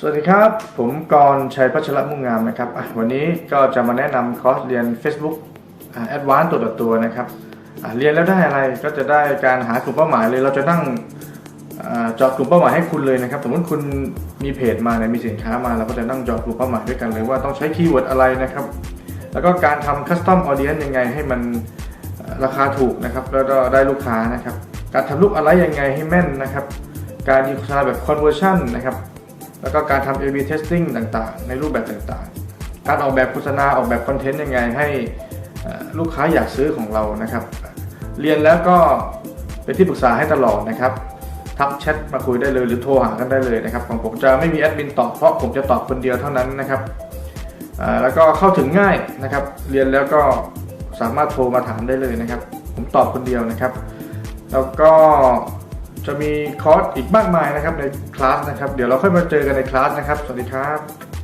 สวัสดีครับ ผมกรชัยพัชรมุ่งงามนะครับวันนี้ก็จะมาแนะนำคอร์สเรียน Facebook แอดวานซ์ตัวต่อตัวนะครับเรียนแล้วได้อะไรก็จะได้การหากลุ่มเป้าหมายเลย เราจะนั่งเจาะกลุ่มเป้าหมายให้คุณเลยนะครับสมมติคุณมีเพจมาเนี่ยมีสินค้ามาเราก็จะนั่งเจาะกลุ่มเป้าหมายด้วยกันเลยว่าต้องใช้คีย์เวิร์ดอะไรนะครับ แล้วก็การทำคัสตอมออเดียนยังไงให้มันราคาถูกนะครับแล้วก็ได้ลูกค้านะครับ การทำลูกอะไรยังไงให้แม่นนะครับ การดีโฆษณาแบบ conversion นะครับ แล้วก็การทำ A/B testing ต่างๆ ในรูปแบบต่างๆ การออกแบบโฆษณาออกแบบคอนเทนต์ยังไงให้ลูกค้าอยากซื้อของเรานะครับ เรียนแล้วก็เป็นที่ปรึกษาให้ตลอดนะครับ ทักแชทมาคุยได้เลยหรือโทรหากันได้เลยนะครับของผมจะไม่มีแอดมินตอบเพราะผมจะตอบคนเดียวเท่านั้นนะครับแล้วก็เข้าถึงง่ายนะครับ เรียนแล้วก็สามารถโทรมาถามได้เลยนะครับ ผมตอบคนเดียวนะครับ แล้วก็ จะมีคอร์สอีกมากมายนะครับในคลาสนะครับ เดี๋ยวเราค่อยมาเจอกันในคลาสนะครับ สวัสดีครับ